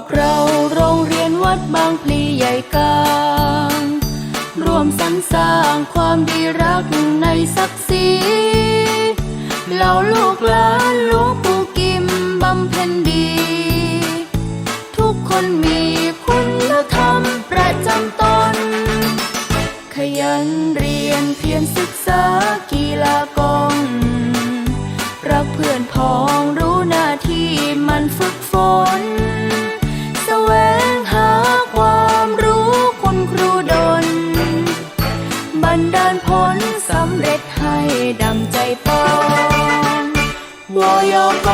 กเราโรงเรียนวัดบางพลีใหญ่กลางรวมสรรสร้างความดีรักในศักดิ์ศรีเหล่าลูกหลานหลวงปู่กิมบำเพ็ญดี ทุกคนมีคุณธรรมประจำตน ขยันเรียนเพียรศึกษากีฬากองรักเพื่อนพ้องรู้หน้าที่มันฝึกฝนำเร็จให้ดังใจปองวอยก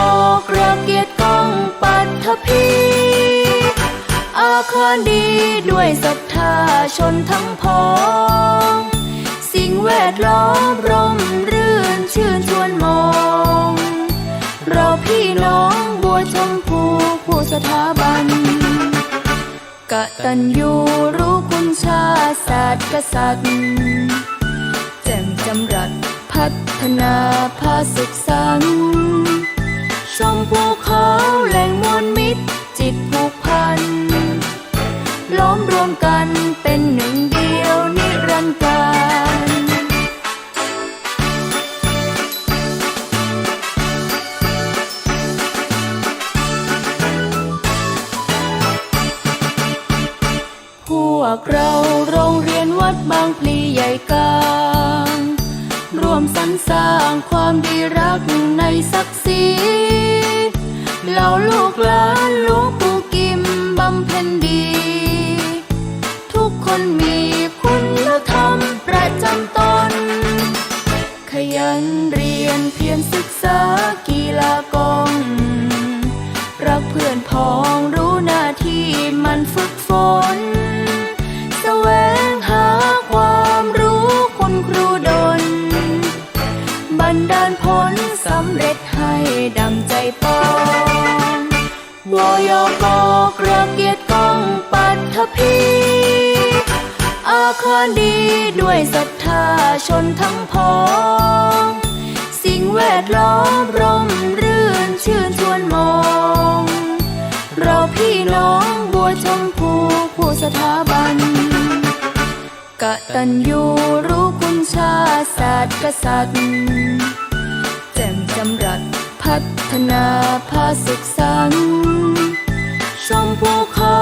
กระเกียรติกองปัทภีอาคารดีด้วยศรัทธาชนทั้งพอง สิ่งแวดล้อมร่มรื่นชื่นชวนมอง เราพี่น้องบัวชมพูผู้สถาบันกะตันยูรู้คุณชาติศาสตร์กษัตริย์ พัฒนาภาสุขสันชมภูเขาแหล่งมวลมิตร จิตผูกพัน ล้อมรวมกันเป็นหนึ่งเดียวนิรันดร์การพวกเราโรงเรียนวัดบางพลีใหญ่กา วมสรรสร้างความดีรักในศักดิ์ศรีเหล่าลูกหลานหลวงปู่กิมบำเพ็ญดี ทุกคนมีคุณธรรมประจำตน ขยันเรียนเพียรศึกษากีฬากองรักเพื่อนพ้องรู้หน้าที่มันฝึกฝน ดังใจปองวอยกกระเกียรติกองปัทภีอาคารดีด้วยศรัทธาชนทั้งพอง สิ่งแวดล้อมร่มรื่นชื่นชวนมอง เราพี่น้องบัวชมพูผู้สถาบันกะตันยูรู้คุณชาติศาสตร์กษัตริย์ พัฒนาภาสุขสันชมภูเขา